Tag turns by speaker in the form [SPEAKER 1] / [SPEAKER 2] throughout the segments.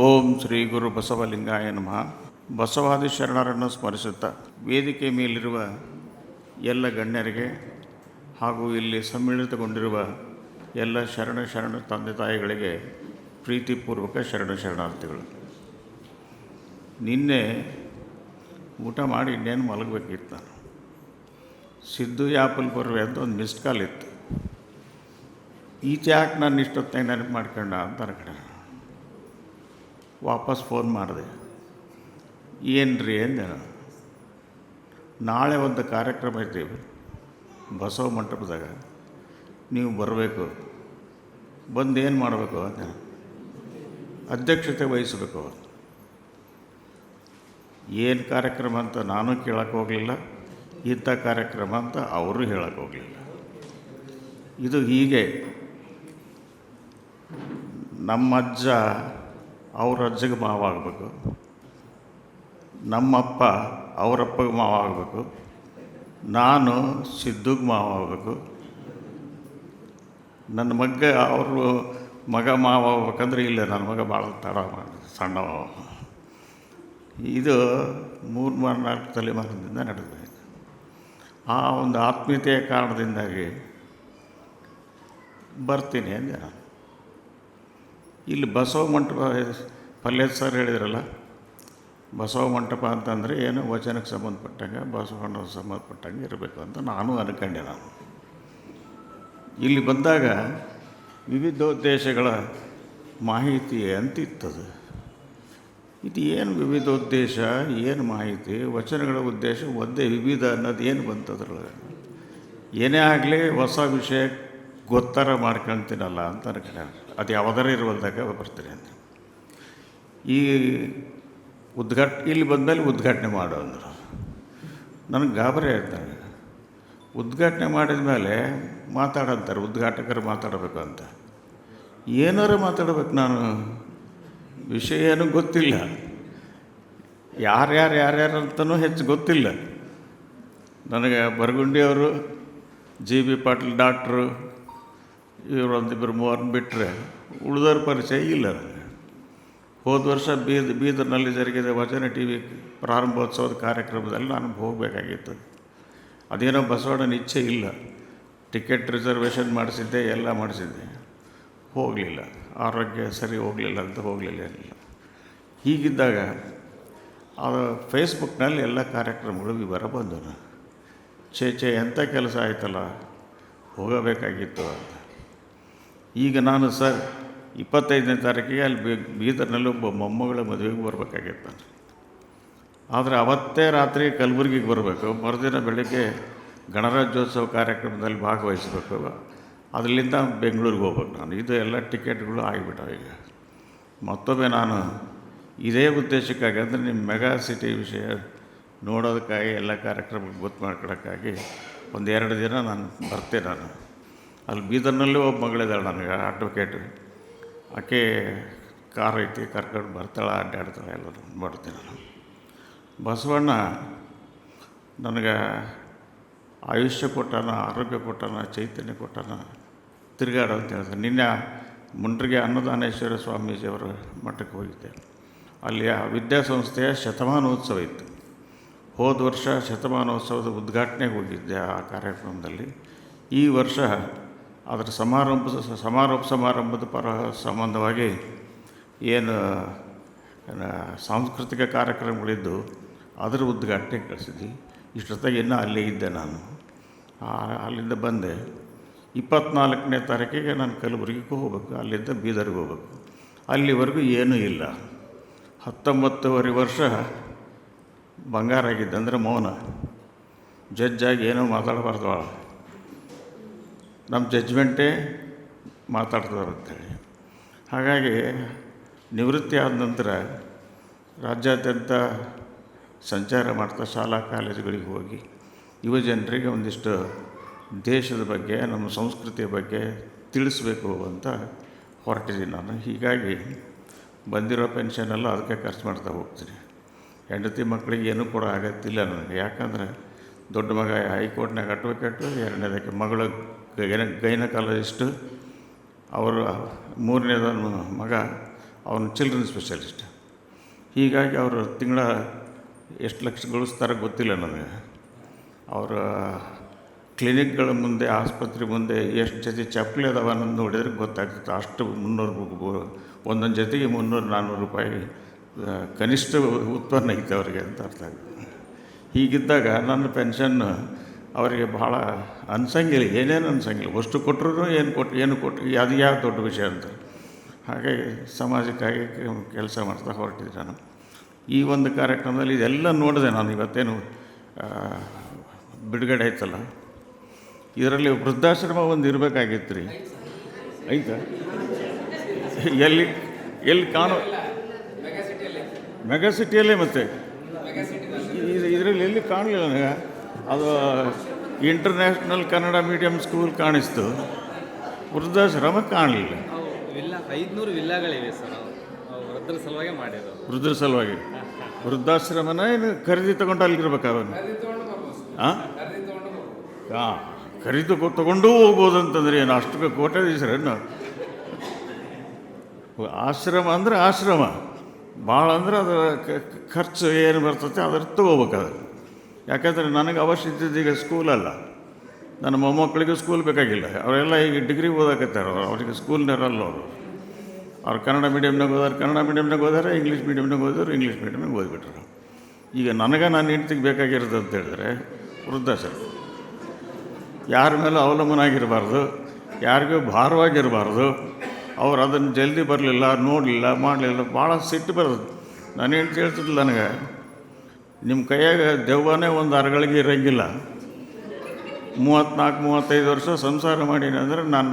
[SPEAKER 1] ಓಂ ಶ್ರೀ ಗುರು ಬಸವಲಿಂಗಾಯ ನಮಃ. ಬಸವಾದಿ ಶರಣರನ್ನು ಸ್ಮರಿಸುತ್ತಾ ವೇದಿಕೆ ಮೇಲಿರುವ ಎಲ್ಲ ಗಣ್ಯರಿಗೆ ಹಾಗೂ ಇಲ್ಲಿ ಸಮ್ಮಿಳಿತಗೊಂಡಿರುವ ಎಲ್ಲ ಶರಣ ಶರಣ ತಂದೆ ತಾಯಿಗಳಿಗೆ ಪ್ರೀತಿಪೂರ್ವಕ ಶರಣ ಶರಣಾರ್ಥಿಗಳು. ನಿನ್ನೆ ಊಟ ಮಾಡಿ ಇನ್ನೇನು ಮಲಗಬೇಕಿತ್ತು ನಾನು. ಸಿದ್ದು ಯಾಪಲ್ ಬರ್ವೆ ಅಂತ ಒಂದು ಮಿಸ್ಡ್ ಕಾಲ್ ಇತ್ತು. ಈಚೆ ಯಾಕೆ ನಾನು ಇಷ್ಟೊತ್ತಾಗಿ ನೆನಪು ಮಾಡ್ಕೊಂಡ ಅಂತ ಅನ್ಕೊಂಡೆ ವಾಪಸ್ ಫೋನ್ ಮಾಡಿದೆ. ಏನು ರೀ ಅಂದೆ. ನಾಳೆ ಒಂದು ಕಾರ್ಯಕ್ರಮ ಇದ್ದೀವಿ ಬಸವ ಮಂಟಪದಾಗ. ನೀವು ಬರಬೇಕು. ಬಂದು ಏನು ಮಾಡಬೇಕು ಅಂತ ಅಧ್ಯಕ್ಷತೆ ವಹಿಸಬೇಕು. ಏನು ಕಾರ್ಯಕ್ರಮ ಅಂತ ನಾನು ಕೇಳಕ್ಕೆ ಹೋಗಲಿಲ್ಲ. ಇಂಥ ಕಾರ್ಯಕ್ರಮ ಅಂತ ಅವರು ಹೇಳೋಕೆ ಹೋಗಲಿಲ್ಲ. ಇದು ಹೀಗೆ. ನಮ್ಮ ಅಜ್ಜ ಅವ್ರ ಅಜ್ಜಗೆ ಮಾವ ಆಗಬೇಕು. ನಮ್ಮಪ್ಪ ಅವರಪ್ಪಗೆ ಮಾವ ಆಗಬೇಕು. ನಾನು ಸಿದ್ದುಗೆ ಮಾವ ಆಗಬೇಕು. ನನ್ನ ಮಗ ಅವರು ಮಗ ಮಾವ ಆಗ್ಬೇಕಂದ್ರೆ ಇಲ್ಲ, ನನ್ನ ಮಗ ಭಾಳ ತಡ ಸಣ್ಣ ಇದು ಮೂರು ಮೂರು ನಾಲ್ಕು ತಲೆಮಾರಿನಿಂದ ನಡೆದಿದೆ. ಆ ಒಂದು ಆತ್ಮೀಯತೆಯ ಕಾರಣದಿಂದಾಗಿ ಬರ್ತೀನಿ ಅಂದೆ ನಾನು. ಇಲ್ಲಿ ಬಸವ ಮಂಟಪ ಪಲ್ಯ ಸರ್ ಹೇಳಿದ್ರಲ್ಲ, ಬಸವ ಮಂಟಪ ಅಂತಂದರೆ ಏನು ವಚನಕ್ಕೆ ಸಂಬಂಧಪಟ್ಟಂಗೆ ಬಸವಣ್ಣಗೆ ಸಂಬಂಧಪಟ್ಟಂಗೆ ಇರಬೇಕು ಅಂತ ನಾನು ಅನ್ಕೊಂಡೆ ನಾನು. ಇಲ್ಲಿ ಬಂದಾಗ ವಿವಿಧ ಉದ್ದೇಶಗಳ ಮಾಹಿತಿ ಅಂತಿತ್ತದು. ಇದು ಏನು ವಿವಿಧ ಉದ್ದೇಶ ಏನು ಮಾಹಿತಿ? ವಚನಗಳ ಉದ್ದೇಶ ಒಂದೇ, ವಿವಿಧ ಅನ್ನೋದು ಏನು ಬಂತದ್ರೊಳಗೆ? ಏನೇ ಆಗಲಿ ಹೊಸ ವಿಷಯ ಗೊತ್ತರ ಮಾಡ್ಕೊಳ್ತೀನಲ್ಲ ಅಂತ ಅನ್ಕೊಂಡೆ ಅದು ಯಾವುದರ ಇರುವಲ್ದಾಗ ಬರ್ತೀನಿ ಅಂತ. ಈ ಉದ್ಘಾಟ, ಇಲ್ಲಿ ಬಂದಮೇಲೆ ಉದ್ಘಾಟನೆ ಮಾಡು ಅಂದರು. ನನಗೆ ಗಾಬರಿ ಆಯ್ತಾಗ ಉದ್ಘಾಟನೆ ಮಾಡಿದ ಮೇಲೆ ಮಾತಾಡಂತಾರೆ, ಉದ್ಘಾಟಕರು ಮಾತಾಡಬೇಕು ಅಂತ. ಏನಾರು ಮಾತಾಡಬೇಕು ನಾನು? ವಿಷಯ ಏನು ಗೊತ್ತಿಲ್ಲ. ಯಾರ್ಯಾರು ಯಾರ್ಯಾರು ಅಂತಲೂ ಹೆಚ್ಚು ಗೊತ್ತಿಲ್ಲ. ನನಗೆ ಬರಗುಂಡಿಯವರು ಜಿ ಬಿ ಪಾಟೀಲ್ ಡಾಕ್ಟ್ರು ಇವರೊಂದಿಬ್ಬರು ಮೂವರನ್ನ ಬಿಟ್ಟರೆ ಉಳಿದವ್ರ ಪರಿಚಯ ಇಲ್ಲ ಹೋದ ವರ್ಷ ಬೀದ್, ಬೀದರ್ನಲ್ಲಿ ಜರುಗಿದ ವಚನ ಟಿ ವಿ ಪ್ರಾರಂಭೋತ್ಸವದ ಕಾರ್ಯಕ್ರಮದಲ್ಲಿ ನಾನು ಹೋಗಬೇಕಾಗಿತ್ತು. ಅದೇನೋ ಬಸವಣ್ಣನ ಇಚ್ಛೆ ಇಲ್ಲ. ಟಿಕೆಟ್ ರಿಸರ್ವೇಷನ್ ಮಾಡಿಸಿದ್ದೆ, ಎಲ್ಲ ಮಾಡಿಸಿದ್ದೆ. ಹೋಗಲಿಲ್ಲ. ಆರೋಗ್ಯ ಸರಿ ಹೋಗಲಿಲ್ಲ ಅಂತ ಹೋಗಲಿಲ್ಲ ಇಲ್ಲ ಹೀಗಿದ್ದಾಗ ಅದು ಫೇಸ್ಬುಕ್ನಲ್ಲಿ ಎಲ್ಲ ಕಾರ್ಯಕ್ರಮಗಳು, ವಿವರ ಬಂದವು. ಛೇ ಛೇ ಎಂಥ ಕೆಲಸ ಆಯ್ತಲ್ಲ? ಹೋಗಬೇಕಾಗಿತ್ತು ಅಂತ. ಈಗ ನಾನು ಸರ್ ಇಪ್ಪತ್ತೈದನೇ ತಾರೀಕಿಗೆ ಅಲ್ಲಿ ಬೀದರ್ನಲ್ಲಿ ಒಬ್ಬ ಮೊಮ್ಮಗಳ ಮದುವೆಗೆ ಬರಬೇಕಾಗಿತ್ತು. ಆದರೆ ಅವತ್ತೇ ರಾತ್ರಿ ಕಲಬುರಗಿಗೆ ಬರಬೇಕು. ಮರುದಿನ ಬೆಳಗ್ಗೆ ಗಣರಾಜ್ಯೋತ್ಸವ ಕಾರ್ಯಕ್ರಮದಲ್ಲಿ ಭಾಗವಹಿಸಬೇಕು. ಅದರಿಂದ ಬೆಂಗಳೂರಿಗೆ ಹೋಗ್ಬೇಕು ನಾನು. ಇದು ಎಲ್ಲ ಟಿಕೆಟ್ಗಳು ಆಗಿಬಿಟ್ಟವೆ ಈಗ. ಮತ್ತೊಮ್ಮೆ ನಾನು ಇದೇ ಉದ್ದೇಶಕ್ಕಾಗಿ, ಅಂದರೆ ನಿಮ್ಮ ಮೆಗಾ ಸಿಟಿ ವಿಷಯ ನೋಡೋದಕ್ಕಾಗಿ, ಎಲ್ಲ ಕಾರ್ಯಕ್ರಮಕ್ಕೆ ಗೊತ್ತು ಮಾಡ್ಕೊಳಕ್ಕಾಗಿ ಒಂದೆರಡು ದಿನ ನಾನು ಬರ್ತೇನೆ ನಾನು. ಅಲ್ಲಿ ಬೀದರ್ನಲ್ಲೇ ಒಬ್ಬ ಮಗಳಿದ್ದಾಳೆ ನನಗೆ ಅಡ್ವೊಕೇಟ್ ಆಕೆ ಕಾರ್ ಐತಿ, ಕರ್ಕೊಂಡು ಬರ್ತಾಳೆ, ಅಡ್ಡಾಡ್ತಾಳೆ ಎಲ್ಲ ಮಾಡ್ತೀನಿ ನಾನು. ಬಸವಣ್ಣ ನನಗೆ ಆಯುಷ್ಯ ಕೊಟ್ಟಾನ, ಆರೋಗ್ಯ ಕೊಟ್ಟಾನ, ಚೈತನ್ಯ ಕೊಟ್ಟಾನ ತಿರುಗಾಡು ಅಂತ ಹೇಳ್ತಾರೆ ನಿನ್ನೆ ಮುಂಡ್ರಿಗೆ ಅನ್ನದಾನೇಶ್ವರ ಸ್ವಾಮೀಜಿಯವರ ಮಠಕ್ಕೆ ಹೋಗಿದ್ದೆ. ಅಲ್ಲಿ ಆ ವಿದ್ಯಾಸಂಸ್ಥೆಯ ಶತಮಾನೋತ್ಸವ ಇತ್ತು. ಹೋದ ವರ್ಷ ಶತಮಾನೋತ್ಸವದ ಉದ್ಘಾಟನೆಗೆ ಹೋಗಿದ್ದೆ ಆ ಕಾರ್ಯಕ್ರಮದಲ್ಲಿ. ಈ ವರ್ಷ ಅದರ ಸಮಾರಂಭದ ಸಮಾರೋಪ ಸಮಾರಂಭದ ಪರ ಸಂಬಂಧವಾಗಿ ಏನು ಸಾಂಸ್ಕೃತಿಕ ಕಾರ್ಯಕ್ರಮಗಳಿದ್ದು ಅದರ ಉದ್ಘಾಟನೆ ಕಳಿಸಿದ್ವಿ. ಇಷ್ಟೊತ್ತಾಗಿ ಇನ್ನೂ ಅಲ್ಲೇ ಇದ್ದೆ ನಾನು. ಅಲ್ಲಿಂದ ಬಂದೆ. ಇಪ್ಪತ್ನಾಲ್ಕನೇ ತಾರೀಕಿಗೆ ನಾನು ಕಲಬುರಗಿಗೆ ಹೋಗ್ಬೇಕು, ಅಲ್ಲಿಂದ ಬೀದರ್ಗೆ ಹೋಗ್ಬೇಕು. ಅಲ್ಲಿವರೆಗೂ ಏನೂ ಇಲ್ಲ. ಹತ್ತೊಂಬತ್ತುವರೆ ವರ್ಷ ಬಂಗಾರ ಅಂದರೆ ಮೌನ. ಜಜ್ಜಾಗಿ ಏನೋ ಮಾತಾಡಬಾರ್ದು. ಭಾಳ ನಮ್ಮ ಜಜ್ಮೆಂಟೇ ಮಾತಾಡ್ತಾರೆ ಅಂತೇಳಿ. ಹಾಗಾಗಿ ನಿವೃತ್ತಿ ಆದ ನಂತರ ರಾಜ್ಯಾದ್ಯಂತ ಸಂಚಾರ ಮಾಡ್ತಾ ಶಾಲಾ ಕಾಲೇಜುಗಳಿಗೆ ಹೋಗಿ ಯುವ ಜನರಿಗೆ ಒಂದಿಷ್ಟು ದೇಶದ ಬಗ್ಗೆ, ನಮ್ಮ ಸಂಸ್ಕೃತಿಯ ಬಗ್ಗೆ ತಿಳಿಸ್ಬೇಕು ಅಂತ ಹೊರಟಿದ್ದೀನಿ ನಾನು. ಹೀಗಾಗಿ ಬಂದಿರೋ ಪೆನ್ಷನೆಲ್ಲ ಅದಕ್ಕೆ ಖರ್ಚು ಮಾಡ್ತಾ ಹೋಗ್ತೀನಿ. ಹೆಂಡತಿ ಮಕ್ಕಳಿಗೆ ಏನೂ ಕೂಡ ಆಗತ್ತಿಲ್ಲ ನನಗೆ. ಯಾಕಂದರೆ ದೊಡ್ಡ ಮಗ ಹೈಕೋರ್ಟ್ನಾಗ ಅಡ್ವೊಕೇಟು ಎರಡನೇದಕ್ಕೆ ಮಗಳು. ಗೈನ ಗೈನಕಾಲಜಿಸ್ಟು, ಅವರ ಮೂರನೇದ ಮಗ, ಅವನು ಚಿಲ್ಡ್ರನ್ ಸ್ಪೆಷಲಿಸ್ಟ್. ಹೀಗಾಗಿ ಅವರು ತಿಂಗಳ ಎಷ್ಟು ಲಕ್ಷ ಗಳಿಸ್ತಾರೆ ಗೊತ್ತಿಲ್ಲ ನನಗೆ ಅವರ ಕ್ಲಿನಿಕ್ಗಳ ಮುಂದೆ, ಆಸ್ಪತ್ರೆ ಮುಂದೆ ಎಷ್ಟು ಜೊತೆ ಚಪ್ಪಲಿ ಅದಾವ ಅನ್ನೋದು ನೋಡಿದ್ರೆ ಗೊತ್ತಾಗ್ತಿತ್ತು. ಅಷ್ಟು ಮುನ್ನೂರು ಒಂದೊಂದು ಜೊತೆಗೆ ಮುನ್ನೂರು ನಾನ್ನೂರು ರೂಪಾಯಿ ಕನಿಷ್ಠ ಉತ್ಪನ್ನ ಐತೆ ಅವರಿಗೆ ಅಂತ ಅರ್ಥ ಆಗ್ತದೆ ಹೀಗಿದ್ದಾಗ ನನ್ನ ಪೆನ್ಷನ್ ಅವರಿಗೆ ಬಹಳ ಅನ್ಸಂಗಿಲ್ಲ ಏನೇನು ಅನ್ಸಂಗಿಲ್ಲ. ಅಷ್ಟು ಕೊಟ್ಟರು ಏನು ಕೊಟ್ಟು ಏನು ಕೊಟ್ಟು ಅದು ಯಾವ ದೊಡ್ಡ ವಿಷಯ ಅಂತ. ಹಾಗಾಗಿ ಸಮಾಜಕ್ಕಾಗಿ ಕೆಲಸ ಮಾಡ್ತಾ ಹೊರಟಿದ್ದೆ ನಾನು. ಈ ಒಂದು ಕಾರ್ಯಕ್ರಮದಲ್ಲಿ ಇದೆಲ್ಲ ನೋಡಿದೆ ನಾನು. ಇವತ್ತೇನು ಬಿಡುಗಡೆ ಆಯ್ತಲ್ಲ. ಇದರಲ್ಲಿ ವೃದ್ಧಾಶ್ರಮ ಒಂದು ಇರಬೇಕಾಗಿತ್ತು ರೀ. ಆಯ್ತಾ? ಎಲ್ಲಿ ಎಲ್ಲಿ ಕಾಣೋ ಮೆಗಾ ಸಿಟಿಯಲ್ಲೇ. ಮತ್ತೆ? ಇದರಲ್ಲಿ ಎಲ್ಲಿ ಕಾಣಲಿಲ್ಲ ನನಗೆ? ಅದು ಇಂಟರ್ನ್ಯಾಷನಲ್ ಕನ್ನಡ ಮೀಡಿಯಂ ಸ್ಕೂಲ್ ಕಾಣಿಸ್ತು. ವೃದ್ಧಾಶ್ರಮ ಕಾಣಲಿಲ್ಲ.
[SPEAKER 2] ವಿಲ್ಲ ಐದುನೂರು ವಿಲ್ಲಾಗಳಿವೆ ಸರ್ ವೃದ್ಧರ ಸಲುವಾಗಿ ಮಾಡಿದ್ರು
[SPEAKER 1] ವೃದ್ಧರ ಸಲುವಾಗಿ. ವೃದ್ಧಾಶ್ರಮನ ಏನು ಖರೀದಿ ತಗೊಂಡು ಅಲ್ಲಿರ್ಬೇಕು ಅವನು? ಹಾಂ ಹಾಂ ಖರೀದಿ ಕೊ- ತಗೊಂಡೂ ಹೋಗ್ಬೋದು ಅಂತಂದ್ರೆ ಏನು ಅಷ್ಟು ಏನು? ಆಶ್ರಮ ಅಂದರೆ ಆಶ್ರಮ. ಭಾಳ ಅಂದ್ರೆ ಅದು ಕ- ಕ- ಖರ್ಚು ಏನು ಬರ್ತದೆ ಅದ್ರ ತಗೋಬೇಕಾದ್ರೆ ಯಾಕಂದರೆ ನನಗೆ ಅವಶ್ಯಕತೆ ಈಗ ಸ್ಕೂಲಲ್ಲ ನನ್ನ ಮೊಮ್ಮಕ್ಕಳಿಗೆ ಸ್ಕೂಲ್ ಬೇಕಾಗಿಲ್ಲ. ಅವರೆಲ್ಲ ಈಗ ಡಿಗ್ರಿ ಓದಾಕತ್ತಾರ ಅವ್ರು. ಅವರಿಗೆ ಸ್ಕೂಲ್ನವರಲ್ಲ ಅವರು. ಅವ್ರು ಕನ್ನಡ ಮೀಡಿಯಮ್ನಾಗ ಓದಾರ, ಕನ್ನಡ ಮೀಡಿಯಮ್ನಾಗ ಓದಾರೆ ಇಂಗ್ಲೀಷ್ ಮೀಡಿಯಮ್ನಾಗ ಓದಿದ್ರು ಇಂಗ್ಲೀಷ್ ಮೀಡಿಯಮ್ನಾಗ ಓದ್ಬಿಟ್ರು. ಈಗ ನನಗೆ ನನ್ನ ಹೆಂಡ್ತಿಗೆ ಬೇಕಾಗಿರೋದು ಅಂತ ಹೇಳಿದ್ರೆ ವೃದ್ಧಾಶ್ರಮ ಯಾರ ಮೇಲೂ ಅವಲಂಬನ ಆಗಿರಬಾರ್ದು, ಯಾರಿಗೂ ಭಾರವಾಗಿರಬಾರ್ದು. ಅವ್ರು ಅದನ್ನು ಜಲ್ದಿ ಬರಲಿಲ್ಲ, ನೋಡಲಿಲ್ಲ, ಮಾಡಲಿಲ್ಲ ಭಾಳ ಸಿಟ್ಟು ಬರೋದು ನಾನು ಹೇಳ್ತಿದ್ದಿಲ್ಲ ನನಗೆ ನಿಮ್ಮ ಕೈಯಾಗ ದೆವ್ವನೇ ಒಂದು ಅರಗಳಿಗೆ ಇರೋಂಗಿಲ್ಲ. ಮೂವತ್ತ್ನಾಲ್ಕು ಮೂವತ್ತೈದು ವರ್ಷ ಸಂಸಾರ ಮಾಡೀನಿ ಅಂದರೆ ನಾನು,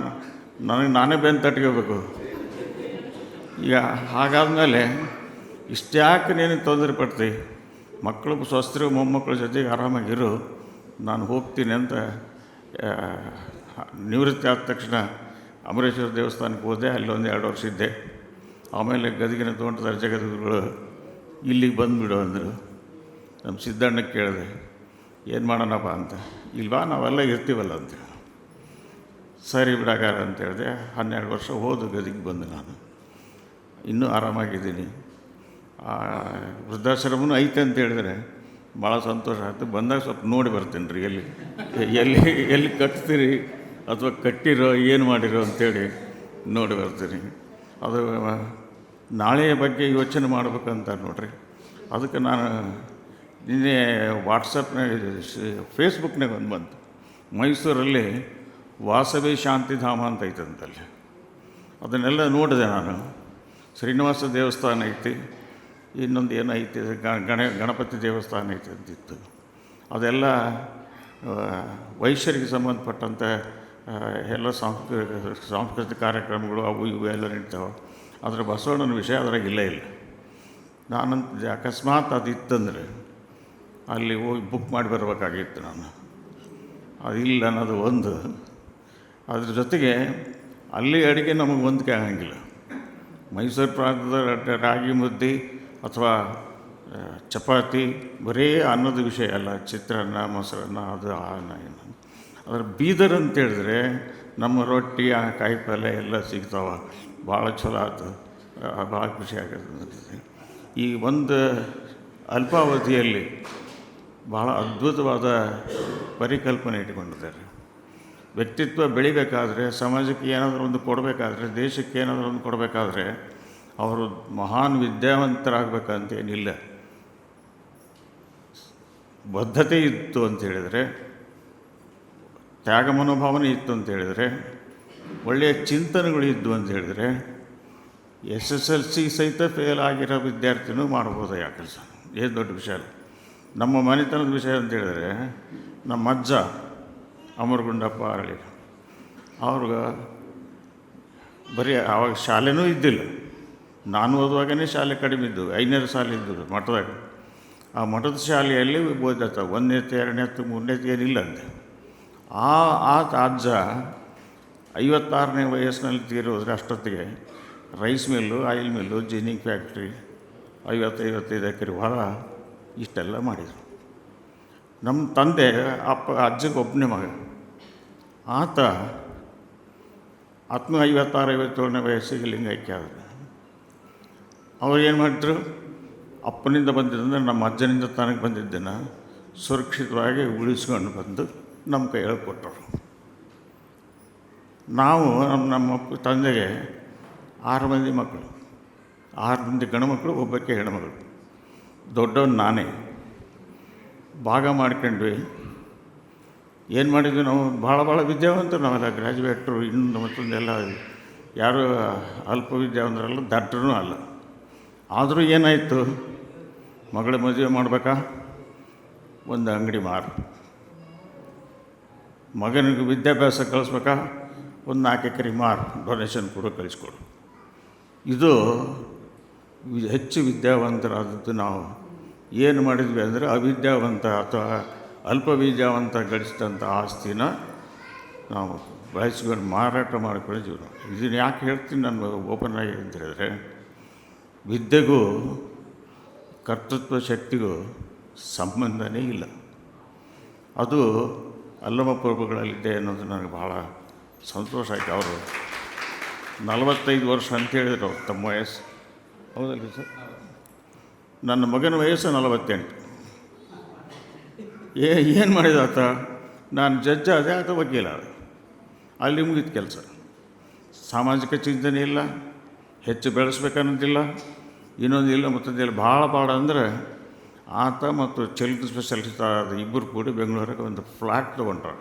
[SPEAKER 1] ನನಗೆ ನಾನೇ ಬೆನ್ ತಟ್ಕೋಬೇಕು. ಈಗ ಹಾಗಾದ್ಮೇಲೆ ಇಷ್ಟ್ಯಾಕೆ ನೀನು ತೊಂದರೆ ಪಡ್ತಿ. ಮಕ್ಕಳು ಸ್ವಸ್ಥರು ಮೊಮ್ಮಕ್ಕಳ ಜೊತೆಗೆ ಆರಾಮಾಗಿರು. ನಾನು ಹೋಗ್ತೀನಿ ಅಂತ ನಿವೃತ್ತಿ ಆದ ತಕ್ಷಣ ಅಮರೇಶ್ವರ ದೇವಸ್ಥಾನಕ್ಕೆ ಹೋದೆ. ಅಲ್ಲಿ ಒಂದು ಎರಡು ವರ್ಷ ಇದ್ದೆ. ಆಮೇಲೆ ಗದಗಿನ ತೋಂಟದ ಜಗದ್ಗುರುಗಳು ಇಲ್ಲಿಗೆ ಬಂದುಬಿಡು ಅಂದರು. ನಮ್ಮ ಸಿದ್ದಣ್ಣ ಕೇಳಿದೆ, ಏನು ಮಾಡೋಣಪ್ಪ ಅಂತ? ಇಲ್ವಾ, ನಾವೆಲ್ಲ ಇರ್ತೀವಲ್ಲ ಅಂತ. ಸರಿ ಬಿಡಗಾರ, ಅಂತ ಹೇಳಿದೆ. ಹನ್ನೆರಡು ವರ್ಷ ಹೋದು ಗದಿಗೆ ಬಂದು ನಾನು. ಇನ್ನೂ ಆರಾಮಾಗಿದ್ದೀನಿ. ವೃದ್ಧಾಶ್ರಮನೂ ಐತೆ ಅಂತ ಹೇಳಿದ್ರೆ ಭಾಳ ಸಂತೋಷ ಆಯ್ತು ಬಂದಾಗ ಸ್ವಲ್ಪ ನೋಡಿ ಬರ್ತೀನಿ ರೀ, ಎಲ್ಲಿ ಎಲ್ಲಿ ಎಲ್ಲಿ ಕಟ್ತೀರಿ ಅಥವಾ ಕಟ್ಟಿರೋ, ಏನು ಮಾಡಿರೋ ಅಂತೇಳಿ ನೋಡಿ ಬರ್ತೀನಿ. ಅದು ನಾಳೆಯ ಬಗ್ಗೆ ಯೋಚನೆ ಮಾಡ್ಬೇಕಂತ ನೋಡ್ರಿ. ಅದಕ್ಕೆ ನಾನು ನಿನ್ನೆ ವಾಟ್ಸಪ್ನಾಗ ಫೇಸ್ಬುಕ್ನಾಗ ಒಂದು ಬಂತು. ಮೈಸೂರಲ್ಲಿ ವಾಸವಿ ಶಾಂತಿಧಾಮ ಅಂತ ಐತಂತಲ್ಲಿ ಅದನ್ನೆಲ್ಲ ನೋಡಿದೆ ನಾನು. ಶ್ರೀನಿವಾಸ ದೇವಸ್ಥಾನ ಐತಿ, ಇನ್ನೊಂದು ಏನು ಐತಿ, ಗಣ ಗಣಪತಿ ದೇವಸ್ಥಾನ ಐತಿ ಅಂತಿತ್ತು. ಅದೆಲ್ಲ ವೈಶ್ಯರಿಗೆ ಸಂಬಂಧಪಟ್ಟಂಥ ಎಲ್ಲ ಸಾಂಸ್ಕೃತಿಕ ಸಾಂಸ್ಕೃತಿಕ ಕಾರ್ಯಕ್ರಮಗಳು ಅವು ಇವು ಎಲ್ಲ ನಡೀತಾವೆ. ಅದರ ಬಸವಣ್ಣನ ವಿಷಯ ಅದ್ರಾಗ ಇಲ್ಲೇ, ಇಲ್ಲ. ನಾನಂತ, ಅಕಸ್ಮಾತ್ ಅದು ಇತ್ತಂದರೆ ಅಲ್ಲಿ ಹೋಗಿ ಬುಕ್ ಮಾಡಿ ಬರಬೇಕಾಗಿತ್ತು ನಾನು. ಅದಿಲ್ಲ ಅನ್ನೋದು ಒಂದು. ಅದ್ರ ಜೊತೆಗೆ ಅಲ್ಲಿ ಅಡುಗೆ ನಮಗೆ ಹೊಂದಿಕೆ ಆಗಂಗಿಲ್ಲ ಮೈಸೂರು ಪ್ರಾಂತದ ರಾಗಿ ಮುದ್ದೆ ಅಥವಾ ಚಪಾತಿ ಬರೀ ಅನ್ನದ ವಿಷಯ ಅಲ್ಲ. ಚಿತ್ರಾನ್ನ, ಮೊಸರನ್ನ, ಅದು ಅನ್ನ ಏನು. ಅದರ ಬೀದರ್ ಅಂತ ಹೇಳಿದ್ರೆ ನಮ್ಮ ರೊಟ್ಟಿ, ಆ ಕಾಯಿ ಪಲ್ಯ ಎಲ್ಲ ಸಿಗ್ತಾವ. ಭಾಳ ಚಲೋ ಆಯ್ತು ಭಾಳ ಖುಷಿ ಆಗುತ್ತೆ ಈ ಒಂದು ಅಲ್ಪಾವಧಿಯಲ್ಲಿ ಭಾಳ ಅದ್ಭುತವಾದ ಪರಿಕಲ್ಪನೆ ಇಟ್ಕೊಂಡಿದ್ದಾರೆ ವ್ಯಕ್ತಿತ್ವ ಬೆಳಿಬೇಕಾದ್ರೆ, ಸಮಾಜಕ್ಕೆ ಏನಾದರೂ ಒಂದು ಕೊಡಬೇಕಾದ್ರೆ, ದೇಶಕ್ಕೆ ಏನಾದರೂ ಒಂದು ಕೊಡಬೇಕಾದ್ರೆ, ಅವರು ಮಹಾನ್ ವಿದ್ಯಾವಂತರಾಗಬೇಕಂತ ಏನಿಲ್ಲ. ಬದ್ಧತೆ ಇತ್ತು ಅಂತ ಹೇಳಿದರೆ, ತ್ಯಾಗ ಮನೋಭಾವನೆ ಇತ್ತು ಅಂತ ಹೇಳಿದರೆ, ಒಳ್ಳೆಯ ಚಿಂತನೆಗಳು ಇದ್ದು ಅಂತ ಹೇಳಿದರೆ, ಎಸ್ ಎಸ್ ಎಲ್ ಸಿ ಸಹಿತ ಫೇಲ್ ಆಗಿರೋ ವಿದ್ಯಾರ್ಥಿನೂ ಮಾಡ್ಬೋದು ಆ ಕೆಲಸ. ಏನು ದೊಡ್ಡ ವಿಷಯ ಅಲ್ಲ. ನಮ್ಮ ಮನೆತನದ ವಿಷಯ ಅಂತ ಹೇಳಿದ್ರೆ, ನಮ್ಮ ಅಜ್ಜ ಅಮರಗುಂಡಪ್ಪ ಅರಳಿ ಅವ್ರಿಗೆ ಬರೀ ಆವಾಗ ಶಾಲೆನೂ ಇದ್ದಿಲ್ಲ. ನಾನು ಓದುವಾಗನೇ ಶಾಲೆ ಕಡಿಮೆ ಇದ್ದು ಐನೇರು ಶಾಲೆ ಇದ್ದವು ಮಠದಾಗ. ಆ ಮಠದ ಶಾಲೆಯಲ್ಲಿ ಓದತ್ತ ಒಂದನೇತ್ತು ಎರಡನೇತ್ತು ಮೂರನೇತ್ತು ಏನಿಲ್ಲ ಅಂತೆ. ಆ ಆ ಅಜ್ಜ ಐವತ್ತಾರನೇ ವಯಸ್ಸಿನಲ್ಲಿ ತೀರೋದ್ರೆ ಅಷ್ಟೊತ್ತಿಗೆ rice mill oil mill ginning factory ಐವತ್ತೈವತ್ತೈದು ಎಕರೆ ಹೊಲ ಇಷ್ಟೆಲ್ಲ ಮಾಡಿದರು. ನಮ್ಮ ತಂದೆ, ಅಪ್ಪ ಅಜ್ಜಗೆ ಒಬ್ಬನೇ ಮಗ. ಆತ ಹತ್ತು ಐವತ್ತಾರು ಐವತ್ತೇಳನೇ ವಯಸ್ಸಿಗೆ ಲಿಂಗೈಕ್ಯ ಆದರು. ಅವ್ರು ಏನು ಮಾಡಿದ್ರು? ಅಪ್ಪನಿಂದ ಬಂದಿದ್ದಂದ್ರೆ ನಮ್ಮ ಅಜ್ಜನಿಂದ ತನಗೆ ಬಂದಿದ್ದನ್ನು ಸುರಕ್ಷಿತವಾಗಿ ಉಳಿಸ್ಕೊಂಡು ಬಂದು ನಮ್ಮ ಕೈಯಲ್ಲಿ ಕೊಟ್ಟರು. ನಾವು ನಮ್ಮ ನಮ್ಮ ತಂದೆಗೆ ಆರು ಮಂದಿ ಮಕ್ಕಳು. ಆರು ಮಂದಿ ಗಂಡು ಮಕ್ಕಳು, ಒಬ್ಬಕ್ಕೆ ಹೆಣ್ಮಗಳು ದೊಡ್ಡವನು ನಾನೇ. ಭಾಗ ಮಾಡ್ಕೊಂಡ್ವಿ. ಏನು ಮಾಡಿದ್ವಿ ನಾವು? ಭಾಳ ಭಾಳ ವಿದ್ಯಾವಂತರು ನಾವೆಲ್ಲ ಗ್ರ್ಯಾಜುಯೇಟ್ರು ಇನ್ನೊಂದು ಮತ್ತೊಂದೆಲ್ಲ ಯಾರು ಅಲ್ಪ ವಿದ್ಯಾವಂತರಲ್ಲ ದಡ್ಡರೂ ಅಲ್ಲ. ಆದರೂ ಏನಾಯಿತು? ಮಗಳ ಮದುವೆ ಮಾಡಬೇಕಾ? ಒಂದು ಅಂಗಡಿ ಮಾರು. ಮಗನಿಗೆ ವಿದ್ಯಾಭ್ಯಾಸ ಕಳಿಸ್ಬೇಕಾ? ಒಂದು ನಾಲ್ಕು ಎಕರೆ ಮಾರು ಡೊನೇಷನ್ ಕೊಡು ಕಳಿಸ್ಕೊಡು. ಇದು ಹೆಚ್ಚು ವಿದ್ಯಾವಂತರಾದದ್ದು ನಾವು. ಏನು ಮಾಡಿದ್ವಿ ಅಂದರೆ ಅವಿದ್ಯಾವಂತ ಅಥವಾ ಅಲ್ಪ ವಿದ್ಯಾವಂತ ಗಳಿಸಿದಂಥ ಆಸ್ತಿನ ನಾವು ಬಯಸ್ಕೊಂಡು ಮಾರಾಟ ಮಾಡ್ಕೊಳ್ಳೋ ಜೀವನ. ಇದನ್ನು ಯಾಕೆ ಹೇಳ್ತೀನಿ ನಾನು ಓಪನ್ ಆಗಿ ಅಂತ ಹೇಳಿದ್ರೆ, ವಿದ್ಯೆಗೂ ಕರ್ತೃತ್ವ ಶಕ್ತಿಗೂ ಸಂಬಂಧನೇ ಇಲ್ಲ. ಅದು ಅಲ್ಲಮ ಪ್ರಭುಗಳಲ್ಲಿದೆ ಅನ್ನೋದು ನನಗೆ ಭಾಳ ಸಂತೋಷ ಆಯಿತು. ಅವರು ನಲವತ್ತೈದು ವರ್ಷ ಅಂತ ಹೇಳಿದರು ತಮ್ಮ ವಯಸ್ಸು. ಹೌದಲ್ರಿ ಸರ್? ನನ್ನ ಮಗನ ವಯಸ್ಸು ನಲವತ್ತೆಂಟು. ಏ, ಏನು ಮಾಡಿದ ಆತ? ನಾನು ಜಡ್ಜ್ ಆದೆ ಆತ ವಕೀಲ ಅಲ್ಲಿ ಮುಗಿದ ಕೆಲಸ. ಸಾಮಾಜಿಕ ಚಿಂತನೆ ಇಲ್ಲ, ಹೆಚ್ಚು ಬೆಳೆಸ್ಬೇಕನ್ನೋದಿಲ್ಲ, ಇನ್ನೊಂದು ಇಲ್ಲ ಮತ್ತೊಂದಿಲ್ಲ ಭಾಳ ಭಾಳ ಅಂದರೆ ಆತ ಮತ್ತು ಚೈಲ್ಡ್ ಸ್ಪೆಷಲಿಸ್ಟ್ ಆದ ಇಬ್ಬರು ಕೂಡಿ ಬೆಂಗಳೂರಿಗೆ ಒಂದು ಫ್ಲ್ಯಾಟ್ ತೊಗೊಂಡ್ರ.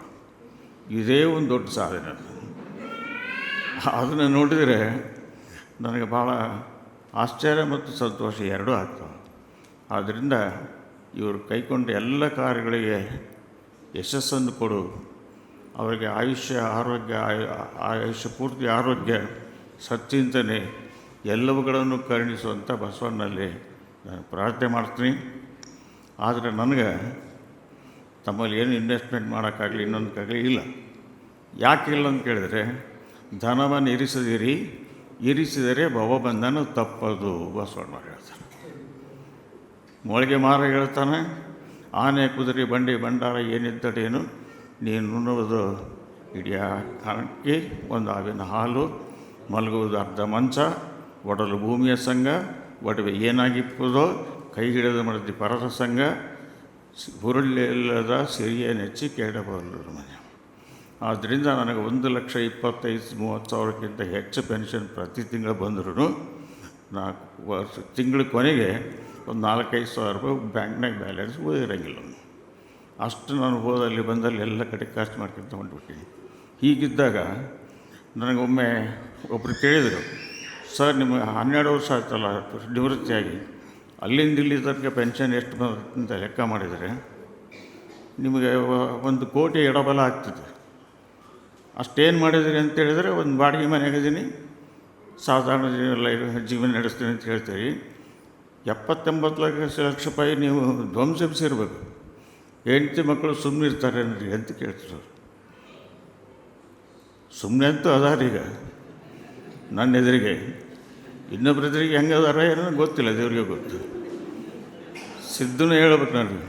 [SPEAKER 1] ಇದೇ ಒಂದು ದೊಡ್ಡ ಸಾಧನೆ ಅದು. ಅದನ್ನು ನೋಡಿದರೆ ನನಗೆ ಭಾಳ ಆಶ್ಚರ್ಯ ಮತ್ತು ಸಂತೋಷ ಎರಡೂ ಆಗ್ತವೆ. ಆದ್ದರಿಂದ ಇವರು ಕೈಕೊಂಡ ಎಲ್ಲ ಕಾರ್ಯಗಳಿಗೆ ಯಶಸ್ಸನ್ನು ಕೊಡು. ಅವರಿಗೆ ಆಯುಷ್ಯ, ಆರೋಗ್ಯ ಆಯು ಆಯುಷ್ಯ ಪೂರ್ತಿ ಆರೋಗ್ಯ ಸಚ್ಚಿಂತನೆ ಎಲ್ಲವುಗಳನ್ನು ಕರುಣಿಸುವಂಥ ಬಸವಣ್ಣಲ್ಲಿ ನಾನು ಪ್ರಾರ್ಥನೆ ಮಾಡ್ತೀನಿ. ಆದರೆ ನನಗೆ ತಮ್ಮಲ್ಲಿ ಏನು ಇನ್ವೆಸ್ಟ್ಮೆಂಟ್ ಮಾಡೋಕ್ಕಾಗಲಿ ಇನ್ನೊಂದಕ್ಕಾಗಲಿ ಇಲ್ಲ. ಯಾಕೆ ಇಲ್ಲ ಅಂತ ಕೇಳಿದರೆ, ಧನವನ್ನು ಇರಿಸದಿರಿ ಇರಿಸಿದರೆ ಭವಬಂಧನ ತಪ್ಪದು ಬಸವಣ್ಣ ಹೇಳ್ತಾನೆ. ಮೊಳಗೆ ಮಾರ ಹೇಳ್ತಾನೆ, ಆನೆ ಕುದುರೆ ಬಂಡಿ ಭಂಡಾರ ಏನಿದ್ದಡೇನು ನೀನು ಉಣ್ಣುವುದು ಹಿಡಿಯ ಕಾರಣಕ್ಕೆ ಒಂದು ಹಾವಿನ ಹಾಲು, ಮಲಗುವುದು ಅರ್ಧ ಮಂಚ, ಒಡಲು ಭೂಮಿಯ ಸಂಘ, ಒಡವೆ ಏನಾಗಿಪ್ಪುದೋ ಕೈ ಹಿಡಿದ ಮಡದಿ ಪರರ ಸಂಘ ಹುರುಳಿಲ್ಲದ ಸಿರಿಯ ನೆಚ್ಚಿ ಕೇಳಬಲ್ಲರು ಮನೆ. ಆದ್ದರಿಂದ ನನಗೆ ಒಂದು ಲಕ್ಷ ಇಪ್ಪತ್ತೈದು ಮೂವತ್ತು ಸಾವಿರಕ್ಕಿಂತ ಹೆಚ್ಚು ಪೆನ್ಷನ್ ಪ್ರತಿ ತಿಂಗಳು ಬಂದ್ರೂ ನಾಲ್ಕು ವರ್ಷ, ತಿಂಗಳ ಕೊನೆಗೆ ಒಂದು ನಾಲ್ಕೈದು ಸಾವಿರ ರೂಪಾಯಿ ಬ್ಯಾಂಕ್ನಾಗ ಬ್ಯಾಲೆನ್ಸ್ ಉಳಿದಿರಂಗಿಲ್ಲ ಅಷ್ಟು ನಾನು ಹೋದಲ್ಲಿ ಬಂದಲ್ಲಿ ಎಲ್ಲ ಕಡೆ ಖರ್ಚು ಮಾಡ್ಕೊಂತ ಹೊಂಟ್ಬಿಟ್ಟಿನಿ ಹೀಗಿದ್ದಾಗ ನನಗೊಮ್ಮೆ ಒಬ್ಬರು ಕೇಳಿದರು, ಸರ್, ನಿಮಗೆ ಹನ್ನೆರಡು ವರ್ಷ ಆಯ್ತಲ್ಲ ನಿವೃತ್ತಿಯಾಗಿ, ಅಲ್ಲಿಂದ ಇಲ್ಲಿ ತನಕ ಪೆನ್ಷನ್ ಎಷ್ಟು ಬಂತ ಅಂತ ಲೆಕ್ಕ ಮಾಡಿದರೆ ನಿಮಗೆ ಒಂದು ಕೋಟಿ ಎಡಬಲ ಆಗ್ತದೆ. ಅಷ್ಟೇನು ಮಾಡಿದ್ರಿ ಅಂತ ಹೇಳಿದರೆ ಒಂದು ಬಾಡಿಗೆ ಮನೆಗಿದ್ದೀನಿ ಸಾಧಾರಣ ಜೀವನ ನಡೆಸ್ತೀನಿ ಅಂತ ಹೇಳ್ತೀರಿ. ಎಪ್ಪತ್ತೆಂಬತ್ತು ಲಕ್ಷ ಲಕ್ಷ ರೂಪಾಯಿ ನೀವು ಧ್ವಂಸಿಸಿರ್ಬೇಕು. ಹೆಂಡತಿ ಮಕ್ಕಳು ಸುಮ್ಮನೆ ಇರ್ತಾರೆ ಅನ್ನೋದು ಅಂತ ಕೇಳ್ತಾರೆ ಸುಮ್ಮನೆ ಅಂತೂ ಅದಾರೀಗ ನನ್ನ ಎದುರಿಗೆ. ಇನ್ನೊಬ್ಬರ ಎದುರಿಗೆ ಹೆಂಗೆ ಅದಾರ ಏನೋ ಗೊತ್ತಿಲ್ಲ, ದೇವ್ರಿಗೆ ಗೊತ್ತು. ಸಿದ್ಧನೂ ಹೇಳ್ಬೇಕು ನನಗೆ.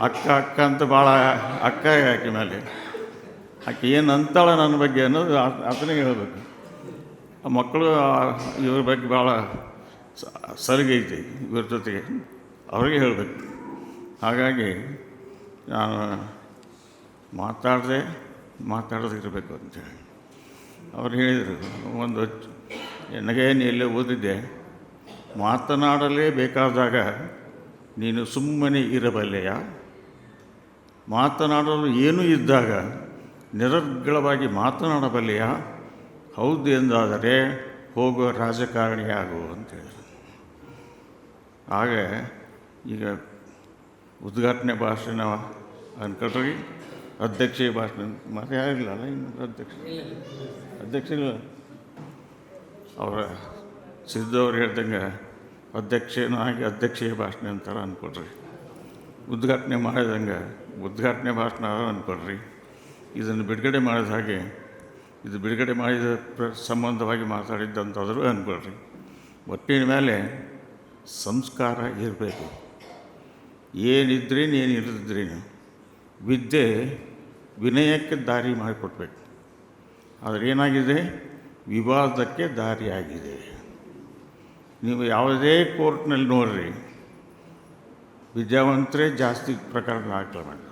[SPEAKER 1] ಅಕ್ಕ ಅಕ್ಕ ಅಂತ ಭಾಳ ಅಕ್ಕ ಆಕೆ ಮೇಲೆ. ಆಕೆ ಏನು ಅಂತಾಳೆ ನನ್ನ ಬಗ್ಗೆ ಅನ್ನೋದು ಆತನಿಗೆ ಹೇಳಬೇಕು. ಆ ಮಕ್ಕಳು ಇವ್ರ ಬಗ್ಗೆ ಭಾಳ ಸರಿಗೈತಿ ಇವ್ರ ಜೊತೆಗೆ. ಅವ್ರಿಗೆ ಹೇಳಬೇಕು. ಹಾಗಾಗಿ ನಾನು ಮಾತಾಡದೆ, ಮಾತಾಡೋದಿರಬೇಕು ಅಂತೇಳಿ ಅವ್ರು ಹೇಳಿದರು, ಒಂದು ನನಗೇನು ಎಲ್ಲೇ ಓದಿದ್ದೆ ಮಾತನಾಡಲೇ ಬೇಕಾದಾಗ ನೀನು ಸುಮ್ಮನೆ ಇರಬಲ್ಲೆಯ? ಮಾತನಾಡಲು ಏನೂ ಇದ್ದಾಗ ನಿರರ್ಗಳವಾಗಿ ಮಾತನಾಡಬಲ್ಲೆಯ? ಹೌದು ಎಂದಾದರೆ ಹೋಗುವ ರಾಜಕಾರಣಿಯಾಗು ಅಂತ ಹೇಳಿದ್ರು. ಆಗ ಈಗ ಉದ್ಘಾಟನೆ ಭಾಷಣ ಅನ್ಕೊಳ್ರಿ ಅಧ್ಯಕ್ಷೀಯ ಭಾಷಣ ಮತ್ತೆ ಯಾರಿಲ್ಲ ಅಲ್ಲ ಇನ್ನು ಅಧ್ಯಕ್ಷ. ಅಧ್ಯಕ್ಷ ಅವರ ಸಿದ್ದವ್ರು ಹೇಳ್ದಂಗೆ ಅಧ್ಯಕ್ಷನಾಗಿ ಅಧ್ಯಕ್ಷೀಯ ಭಾಷಣ ಅಂತಾರೆ ಅಂದ್ಕೊಡ್ರಿ ಉದ್ಘಾಟನೆ ಮಾಡಿದಂಗೆ ಉದ್ಘಾಟನೆ ಭಾಷಣ ಅಂದ್ಕೊಳ್ರಿ ಇದನ್ನು ಬಿಡುಗಡೆ ಮಾಡಿದ ಹಾಗೆ, ಇದು ಬಿಡುಗಡೆ ಮಾಡಿದ ಪ್ರ, ಸಂಬಂಧವಾಗಿ ಮಾತಾಡಿದ್ದಂಥದ್ರು ಅಂದ್ಕೊಳ್ರಿ ಒಟ್ಟಿನ ಮೇಲೆ ಸಂಸ್ಕಾರ ಇರಬೇಕು. ಏನಿದ್ರೇನು ಏನಿಲ್ಲದ್ರೇನು ವಿದ್ಯೆ ವಿನಯಕ್ಕೆ ದಾರಿ ಮಾಡಿಕೊಡ್ಬೇಕು. ಆದರೆ ಏನಾಗಿದೆ? ವಿವಾದಕ್ಕೆ ದಾರಿಯಾಗಿದೆ. ನೀವು ಯಾವುದೇ ಕೋರ್ಟ್ನಲ್ಲಿ ನೋಡ್ರಿ, ವಿದ್ಯಾವಂತರೇ ಜಾಸ್ತಿ ಪ್ರಕರಣ ದಾಖಲೆ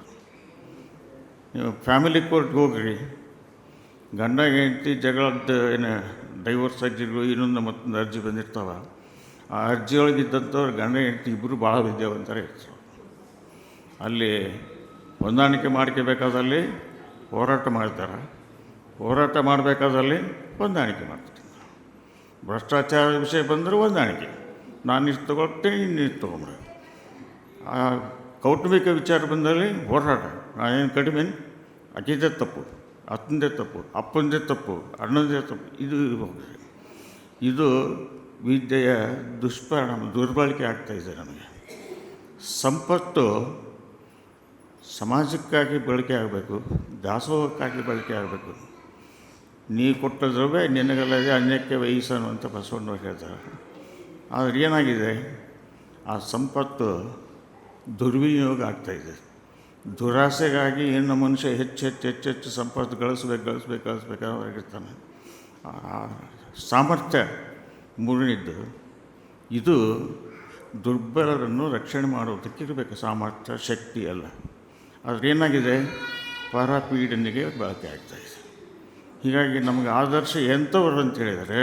[SPEAKER 1] ನೀವು ಫ್ಯಾಮಿಲಿ ಕೋರ್ಟ್ಗೆ ಹೋಗ್ರಿ. ಗಂಡ, ಹೆಂಡತಿ ಜಗಳದ್ದು ಏನು ಡೈವರ್ಸ್ ಅರ್ಜಿಗಳು ಇನ್ನೊಂದು ಮತ್ತೊಂದು ಅರ್ಜಿ ಬಂದಿರ್ತಾವೆ. ಆ ಅರ್ಜಿಯೊಳಗಿದ್ದಂಥವ್ರು ಗಂಡ, ಹೆಂಡತಿ ಇಬ್ಬರು ಭಾಳ ವಿದ್ಯಾವಂತರೇ ಇರ್ತಾರೆ. ಅಲ್ಲಿ ಹೊಂದಾಣಿಕೆ ಮಾಡ್ಕೋಬೇಕಾದಲ್ಲಿ ಹೋರಾಟ ಮಾಡ್ತಾರೆ. ಹೋರಾಟ ಮಾಡಬೇಕಾದಲ್ಲಿ ಹೊಂದಾಣಿಕೆ ಮಾಡ್ತಾರೆ. ಭ್ರಷ್ಟಾಚಾರದ ವಿಷಯ ಬಂದರೆ ಹೊಂದಾಣಿಕೆ. ನಾನು ಇಷ್ಟು ತೊಗೊಳ್ತೀನಿ ಇನ್ನು ಇಷ್ಟು ತೊಗೊಂಬ್ರೆ ಆ ಕೌಟುಂಬಿಕ ವಿಚಾರ ಬಂದಲ್ಲಿ ಹೋರಾಟ. ನಾನೇನು ಕಡಿಮೆ ಅಕ್ಕಿದ್ದೇ ತಪ್ಪು, ಅತ್ತಂದೇ ತಪ್ಪು, ಅಪ್ಪಂದೇ ತಪ್ಪು, ಅಣ್ಣಂದೇ ತಪ್ಪು, ಇದು. ಇದು ವಿದ್ಯೆಯ ದುಷ್ಪರಿಣಾಮ, ದುರ್ಬಳಕೆ ಆಗ್ತಾಯಿದೆ ನಮಗೆ. ಸಂಪತ್ತು ಸಮಾಜಕ್ಕಾಗಿ ಬಳಕೆ ಆಗಬೇಕು, ದಾಸೋಹಕ್ಕಾಗಿ ಬಳಕೆ ಆಗಬೇಕು. ನೀ ಕೊಟ್ಟ ದ್ರವ್ಯ ನಿನಗಲ್ಲದೆ ಅನ್ಯಕ್ಕೆ ವಹಿಸೋಣ ಅಂತ ಬಸವಣ್ಣವ್ರು ಹೇಳ್ತಾರೆ. ಆದರೆ ಏನಾಗಿದೆ? ಆ ಸಂಪತ್ತು ದುರ್ವಿನಿಯೋಗ ಆಗ್ತಾಯಿದೆ ದುರಾಸೆಗಾಗಿ ಇನ್ನು ಮನುಷ್ಯ ಹೆಚ್ಚು ಹೆಚ್ಚು ಹೆಚ್ಚು ಹೆಚ್ಚು ಸಂಪತ್ತು ಗಳಿಸ್ಬೇಕು ಗಳಿಸ್ಬೇಕು ಗಳಿಸ್ಬೇಕಾಗಿರ್ತಾನೆ ಸಾಮರ್ಥ್ಯ ಮೂರನೇದ್ದು ಇದು ದುರ್ಬಲರನ್ನು ರಕ್ಷಣೆ ಮಾಡೋದಕ್ಕೆ ಇರಬೇಕು, ಸಾಮರ್ಥ್ಯ, ಶಕ್ತಿ ಅಲ್ಲ ಆದರೆ ಏನಾಗಿದೆ? ಪರಪೀಡನೆಗೆ ಬಳಕೆ ಇದೆ. ಹೀಗಾಗಿ ನಮಗೆ ಆದರ್ಶ ಎಂಥವ್ರು ಅಂತ ಹೇಳಿದರೆ,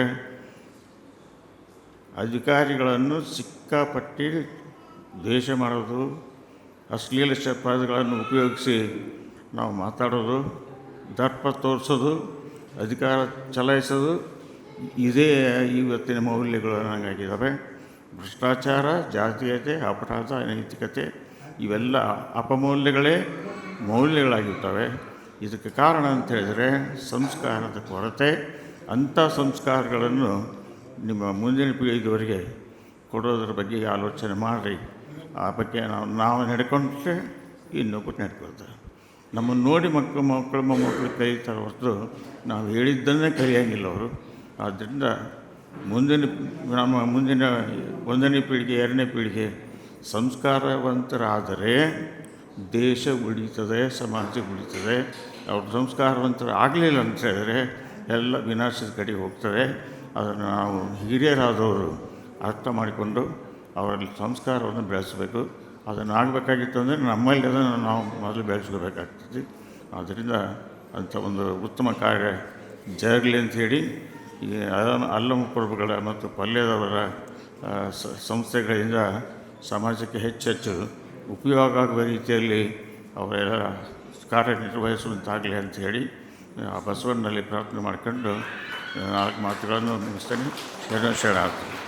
[SPEAKER 1] ಅಧಿಕಾರಿಗಳನ್ನು ಸಿಕ್ಕಾಪಟ್ಟಿ ದ್ವೇಷ ಮಾಡೋದು ಅಶ್ಲೀಲ ಪದಗಳನ್ನು ಉಪಯೋಗಿಸಿ ನಾವು ಮಾತಾಡೋದು, ದರ್ಪ ತೋರಿಸೋದು, ಅಧಿಕಾರ ಚಲಾಯಿಸೋದು, ಇದೇ ಇವತ್ತಿನ ಮೌಲ್ಯಗಳು ನನಗಾಗಿದ್ದಾವೆ ಭ್ರಷ್ಟಾಚಾರ, ಜಾತೀಯತೆ, ಅಪರಾಧ, ಅನೈತಿಕತೆ, ಇವೆಲ್ಲ ಅಪಮೌಲ್ಯಗಳೇ ಮೌಲ್ಯಗಳಾಗಿರ್ತವೆ. ಇದಕ್ಕೆ ಕಾರಣ ಅಂತ ಹೇಳಿದರೆ ಸಂಸ್ಕಾರದ ಕೊರತೆ. ಅಂಥ ಸಂಸ್ಕಾರಗಳನ್ನು ನಿಮ್ಮ ಮುಂದಿನ ಪೀಳಿಗೆಯವರಿಗೆ ಕೊಡೋದ್ರ ಬಗ್ಗೆ ಆಲೋಚನೆ ಮಾಡಿರಿ. ಆ ಬಗ್ಗೆ ನಾವು ನಾವು ನಡ್ಕೊಂಡ್ರೆ ಇನ್ನೊಬ್ಬರು ನಡ್ಕೊಳ್ತಾರೆ ನಮ್ಮನ್ನು ನೋಡಿ ಮಕ್ಕಳು ಮಕ್ಕಳು ಮೊಮ್ಮಕ್ಕಳು ಕಲಿತಾರೆ ಹೊರತು ನಾವು ಹೇಳಿದ್ದನ್ನೇ ಕಲಿಯಂಗಿಲ್ಲ ಅವರು. ಆದ್ದರಿಂದ ಮುಂದಿನ, ನಮ್ಮ ಮುಂದಿನ ಒಂದನೇ ಪೀಳಿಗೆ, ಎರಡನೇ ಪೀಳಿಗೆ ಸಂಸ್ಕಾರವಂತರಾದರೆ ದೇಶ ಉಳಿತದೆ, ಸಮಾಜ ಉಳಿತದೆ. ಅವ್ರು ಸಂಸ್ಕಾರವಂತರ ಆಗಲಿಲ್ಲ ಅಂತ ಹೇಳಿದರೆ ಎಲ್ಲ ವಿನಾಶದ ಕಡೆಗೆ ಹೋಗ್ತದೆ ಅದನ್ನು ನಾವು ಹಿರಿಯರಾದವರು ಅರ್ಥ ಮಾಡಿಕೊಂಡು ಅವರಲ್ಲಿ ಸಂಸ್ಕಾರವನ್ನು ಬೆಳೆಸಬೇಕು. ಅದನ್ನು ಆಗಬೇಕಾಗಿತ್ತು ಅಂದರೆ ನಮ್ಮಲ್ಲಿ ಅದನ್ನು ನಾವು ಮೊದಲು ಬೆಳೆಸ್ಕೋಬೇಕಾಗ್ತದೆ. ಆದ್ದರಿಂದ ಅಂಥ ಒಂದು ಉತ್ತಮ ಕಾರ್ಯ ಜರಗಲಿ ಅಂಥೇಳಿ ಈ ಅಲ್ಲ ಅಲ್ಲಮ ಪ್ರಭುಗಳ ಮತ್ತು ಪಲ್ಯದವರ ಸಂಸ್ಥೆಗಳಿಂದ ಸಮಾಜಕ್ಕೆ ಹೆಚ್ಚೆಚ್ಚು ಉಪಯೋಗ ಆಗುವ ರೀತಿಯಲ್ಲಿ ಅವರೆಲ್ಲ ಕಾರ್ಯನಿರ್ವಹಿಸುವಂತಾಗಲಿ ಅಂಥೇಳಿ ಆ ಬಸವಣ್ಣನಲ್ಲಿ ಪ್ರಾರ್ಥನೆ ಮಾಡ್ಕೊಂಡು ನಾಲ್ಕು ಮಾತುಗಳನ್ನು ಮುಗಿಸ್ತೇನೆ. ಶರಣ ಆಗ್ತದೆ